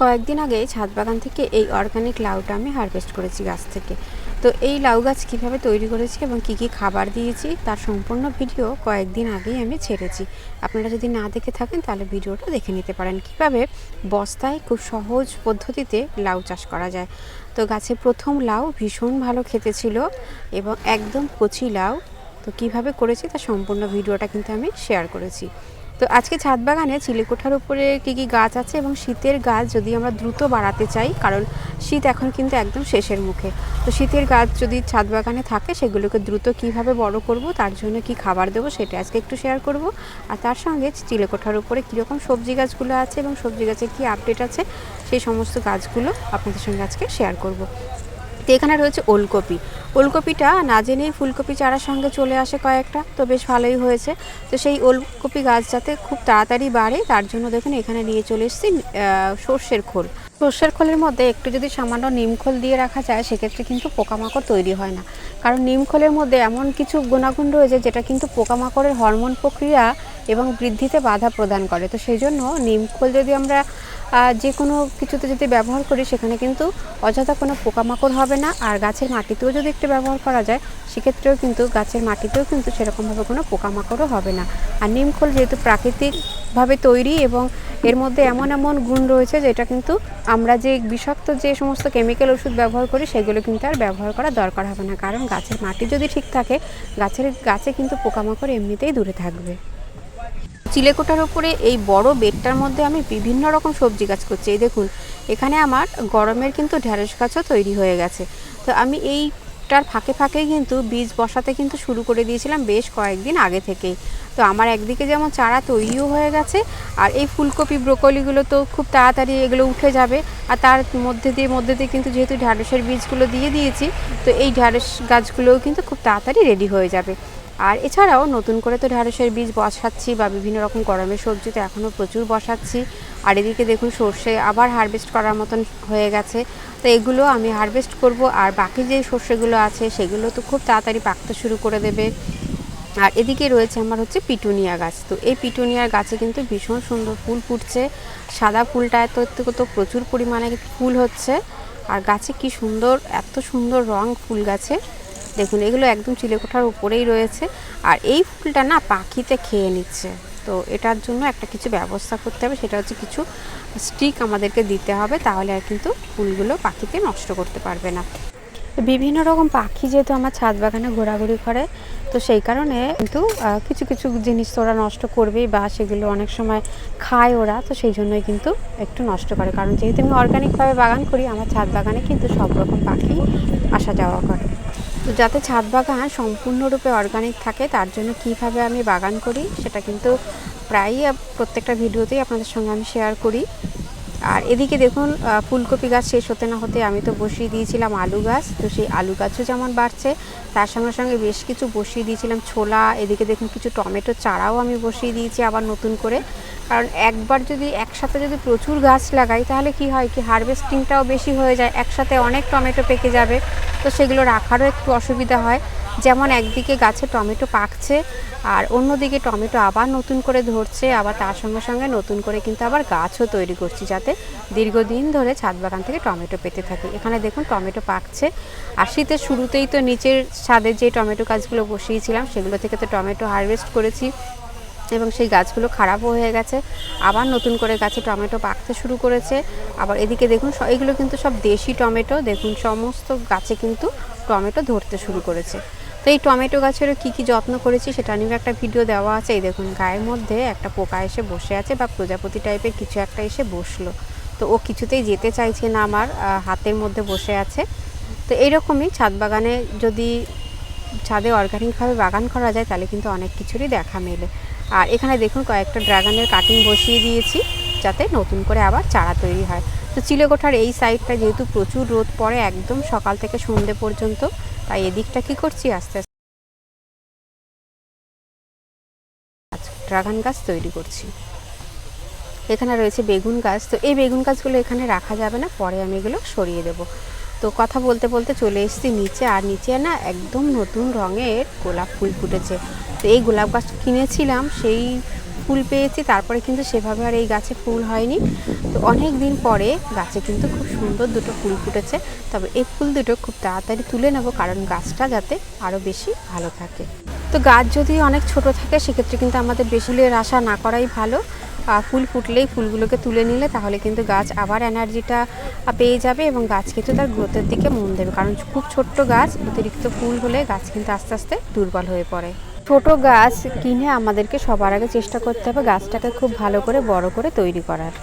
কয়েকদিন আগে ছাদ বাগান থেকে এই অর্গানিক লাউটা আমি হারভেস্ট করেছি গাছ থেকে। তো এই লাউ গাছ কীভাবে তৈরি করেছি এবং কী কী খাবার দিয়েছি তার সম্পূর্ণ ভিডিও কয়েকদিন আগেই আমি ছেড়েছি। আপনারা যদি না দেখে থাকেন, তাহলে ভিডিওটা দেখে নিতে পারেন কীভাবে বস্তায় খুব সহজ পদ্ধতিতে লাউ চাষ করা যায়। তো গাছে প্রথম লাউ ভীষণ ভালো খেতে ছিল এবং একদম কচি লাউ। তো কীভাবে করেছি তার সম্পূর্ণ ভিডিওটা কিন্তু আমি শেয়ার করেছি। তো আজকে ছাদ বাগানে চিলেকোঠার উপরে কী কী গাছ আছে এবং শীতের গাছ যদি আমরা দ্রুত বাড়াতে চাই, কারণ শীত এখন কিন্তু একদম শেষের মুখে। তো শীতের গাছ যদি ছাদ বাগানে থাকে, সেগুলোকে দ্রুত কীভাবে বড় করব, তার জন্য কি খাবার দেবো সেটা আজকে একটু শেয়ার করব। আর তার সঙ্গে চিলেকোঠার উপরে কীরকম সবজি গাছগুলো আছে এবং সবজি গাছের কী আপডেট আছে, সেই সমস্ত গাছগুলো আপনাদের সঙ্গে আজকে শেয়ার করব। তো এখানে রয়েছে ওলকপি। ওলকপিটা না জেনেই ফুলকপি চারার সঙ্গে চলে আসে কয়েকটা, তো বেশ ভালোই হয়েছে। তো সেই ওলকপি গাছ যাতে খুব তাড়াতাড়ি বাড়ে, তার জন্য দেখুন এখানে নিয়ে চলে এসেছি সর্ষের খোল। সর্ষের খোলের মধ্যে একটু যদি সামান্য নিম খোল দিয়ে রাখা যায়, সেক্ষেত্রে কিন্তু পোকামাকড় তৈরি হয় না। কারণ নিম খোলের মধ্যে এমন কিছু গুণাগুণ রয়েছে, যেটা কিন্তু পোকামাকড়ের হরমোন প্রক্রিয়া এবং বৃদ্ধিতে বাধা প্রদান করে। তো সেই জন্য নিম খোল যদি আমরা যে কোনো কিছুতে যদি ব্যবহার করি, সেখানে কিন্তু অযথা কোনো পোকামাকড় হবে না। আর গাছের মাটিতেও যদি একটু ব্যবহার করা যায়, সেক্ষেত্রেও কিন্তু গাছের মাটিতেও কিন্তু সেরকমভাবে কোনো পোকামাকড়ও হবে না। আর নিমখোল যেহেতু প্রাকৃতিকভাবে তৈরি এবং এর মধ্যে এমন এমন গুণ রয়েছে, যেটা কিন্তু আমরা যে বিষাক্ত যে সমস্ত কেমিক্যাল ওষুধ ব্যবহার করি, সেগুলো কিন্তু আর ব্যবহার করা দরকার হবে না। কারণ গাছের মাটি যদি ঠিক থাকে, গাছের গাছে কিন্তু পোকামাকড় এমনিতেই দূরে থাকবে। চিলেকোটার উপরে এই বড় বেডটার মধ্যে আমি বিভিন্ন রকম সবজি গাছ করছি। এই দেখুন, এখানে আমার গরমের কিন্তু ঢ্যাঁড়স গাছও তৈরি হয়ে গেছে। তো আমি এইটার ফাঁকে ফাঁকেই কিন্তু বীজ বসাতে কিন্তু শুরু করে দিয়েছিলাম বেশ কয়েকদিন আগে থেকেই। তো আমার একদিকে যেমন চারা তৈরিও হয়ে গেছে, আর এই ফুলকপি, ব্রোকলিগুলো তো খুব তাড়াতাড়ি এগুলো উঠে যাবে। আর তার মধ্যে দিয়ে মধ্যে দিয়ে কিন্তু যেহেতু ঢ্যাঁড়সের বীজগুলো দিয়ে দিয়েছি, তো এই ঢ্যাঁড়স গাছগুলোও কিন্তু খুব তাড়াতাড়ি রেডি হয়ে যাবে। আর এছাড়াও নতুন করে তো ঢ্যাঁড়সের বীজ বসাচ্ছি বা বিভিন্ন রকম গরমের সবজি তো এখনও প্রচুর বসাচ্ছি। আর এদিকে দেখুন সর্ষে আবার হারভেস্ট করার মতন হয়ে গেছে। তো এগুলো আমি হারভেস্ট করব আর বাকি যে সর্ষেগুলো আছে সেগুলো তো খুব তাড়াতাড়ি পাকতে শুরু করে দেবে। আর এদিকে রয়েছে আমার হচ্ছে পিটুনিয়া গাছ। তো এই পিটুনিয়ার গাছে কিন্তু ভীষণ সুন্দর ফুল ফুটছে। সাদা ফুলটা এত এত তো প্রচুর পরিমাণে ফুল হচ্ছে। আর গাছে কি সুন্দর, এত সুন্দর রং ফুল গাছে। দেখুন, এগুলো একদম চিলেকোঠার উপরেই রয়েছে। আর এই ফুলটা না পাখিতে খেয়ে নিচ্ছে। তো এটার জন্য একটা কিছু ব্যবস্থা করতে হবে। সেটা হচ্ছে কিছু স্টিক আমাদেরকে দিতে হবে, তাহলে আর কিন্তু ফুলগুলো পাখিতে নষ্ট করতে পারবে না। বিভিন্ন রকম পাখি যেহেতু আমার ছাদ বাগানে ঘোরাঘুরি করে, তো সেই কারণে কিন্তু কিছু কিছু জিনিস তো ওরা নষ্ট করবেই বা সেগুলো অনেক সময় খায় ওরা, তো সেই জন্যই কিন্তু একটু নষ্ট করে। কারণ যেহেতু আমি অর্গানিকভাবে বাগান করি, আমার ছাদ বাগানে কিন্তু সব রকম পাখি আসা যাওয়া করে। তো যাতে ছাদ বাগান সম্পূর্ণরূপে অর্গানিক থাকে, তার জন্য কীভাবে আমি বাগান করি, সেটা কিন্তু প্রায়ই প্রত্যেকটা ভিডিওতেই আপনাদের সঙ্গে আমি শেয়ার করি। আর এদিকে দেখুন ফুলকপি গাছ শেষ হতে না হতে আমি তো বসিয়ে দিয়েছিলাম আলু গাছ। তো সেই আলু গাছও যেমন বাড়ছে, তার সঙ্গে সঙ্গে বেশ কিছু বসিয়ে দিয়েছিলাম ছোলা। এদিকে দেখুন, কিছু টমেটো চারাও আমি বসিয়ে দিয়েছি আবার নতুন করে। কারণ একবার যদি, একসাথে যদি প্রচুর গাছ লাগাই, তাহলে কি হয় কি, হারভেস্টিংটাও বেশি হয়ে যায়। একসাথে অনেক টমেটো পেকে যাবে, তো সেগুলো রাখারও একটু অসুবিধা হয়। যেমন একদিকে গাছে টমেটো পাকছে আর অন্যদিকে টমেটো আবার নতুন করে ধরছে, আবার তার সঙ্গে সঙ্গে নতুন করে কিন্তু আবার গাছও তৈরি করছি যাতে দীর্ঘদিন ধরে ছাদ বাগান থেকে টমেটো পেতে থাকে। এখানে দেখুন টমেটো পাকছে আর শীতের শুরুতেই তো নিচের ছাদে যে টমেটো গাছগুলো বসিয়েছিলাম সেগুলো থেকে তো টমেটো হারভেস্ট করেছি এবং সেই গাছগুলো খারাপও হয়ে গেছে। আবার নতুন করে গাছে টমেটো পাকতে শুরু করেছে। আবার এদিকে দেখুন এগুলো কিন্তু সব দেশি টমেটো। দেখুন সমস্ত গাছে কিন্তু টমেটো ধরতে শুরু করেছে। তো এই টমেটো গাছেরও কী কী যত্ন করেছি সেটা নিয়ে একটা ভিডিও দেওয়া আছে। এই দেখুন, গায়ের মধ্যে একটা পোকা এসে বসে আছে বা প্রজাপতি টাইপের কিছু একটা এসে বসল। তো ও কিছুতেই যেতে চাইছে না আমার হাতের মধ্যে বসে আছে। তো এইরকমই ছাদ বাগানে যদি ছাদে অর্গানিকভাবে বাগান করা যায় তাহলে কিন্তু অনেক কিছুরই দেখা মেলে। আর এখানে দেখুন কয়েকটা ড্রাগনের কাটিং বসিয়ে দিয়েছি যাতে নতুন করে আবার চারা তৈরি হয়। তো চিলেকোঠার এই সাইডটা যেহেতু প্রচুর রোদ পড়ে একদম সকাল থেকে সন্ধে পর্যন্ত তাই এদিকটা কি করছি? আস্তে আস্তে ড্রাগন গাছ তৈরি করছি। এখানে রয়েছে বেগুন গাছ। তো এই বেগুন গাছগুলো এখানে রাখা যাবে না, পরে আমি এগুলো সরিয়ে দেবো। তো কথা বলতে বলতে চলে এসেছি নিচে, আর নিচে না একদম নতুন রঙের গোলাপ ফুল ফুটেছে। তো এই গোলাপ গাছ কিনেছিলাম, সেই ফুল পেয়েছি, তারপরে কিন্তু সেভাবে আর এই গাছে ফুল হয়নি। তো অনেক দিন পরে গাছে কিন্তু খুব সুন্দর দুটো ফুল ফুটেছে। তবে এই ফুল দুটো খুব তাড়াতাড়ি তুলে নেব, কারণ গাছটা যাতে আরও বেশি ভালো থাকে। তো গাছ যদি অনেক ছোট থাকে, সেক্ষেত্রে কিন্তু আমাদের বেশি ফুলের আশা না করাই ভালো। ফুল ফুটলেই ফুলগুলোকে তুলে নিলে তাহলে কিন্তু গাছ আবার এনার্জিটা পেয়ে যাবে এবং গাছ কিন্তু তার গ্রোথের দিকে মন দেবে। কারণ খুব ছোট্ট গাছ, অতিরিক্ত ফুল হলে গাছ কিন্তু আস্তে আস্তে দুর্বল হয়ে পড়ে। ছোট গাছ কিনে আমাদেরকে সবার আগে চেষ্টা করতে হবে গাছটাকে খুব ভালো করে বড় করে তৈরি করার।